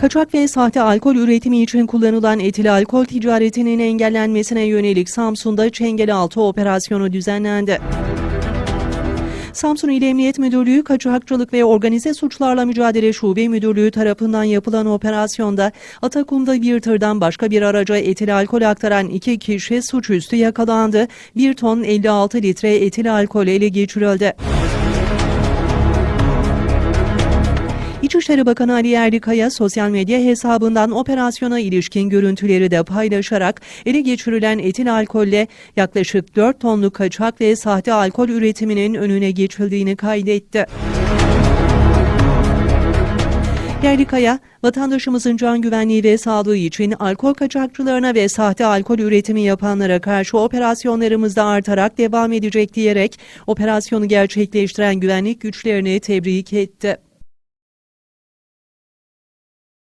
Kaçak ve sahte alkol üretimi için kullanılan etil alkol ticaretinin engellenmesine yönelik Samsun'da Çengelaltı operasyonu düzenlendi. Samsun İl Emniyet Müdürlüğü Kaçakçılık ve Organize Suçlarla Mücadele Şube Müdürlüğü tarafından yapılan operasyonda Atakum'da bir tırdan başka bir araca etil alkol aktaran iki kişi suçüstü yakalandı. 1 ton 56 litre etil alkol ele geçirildi. İçişleri Bakanı Ali Yerlikaya sosyal medya hesabından operasyona ilişkin görüntüleri de paylaşarak ele geçirilen etil alkolle yaklaşık 4 tonluk kaçak ve sahte alkol üretiminin önüne geçildiğini kaydetti. Yerlikaya, vatandaşımızın can güvenliği ve sağlığı için alkol kaçakçılarına ve sahte alkol üretimi yapanlara karşı operasyonlarımız da artarak devam edecek diyerek operasyonu gerçekleştiren güvenlik güçlerini tebrik etti.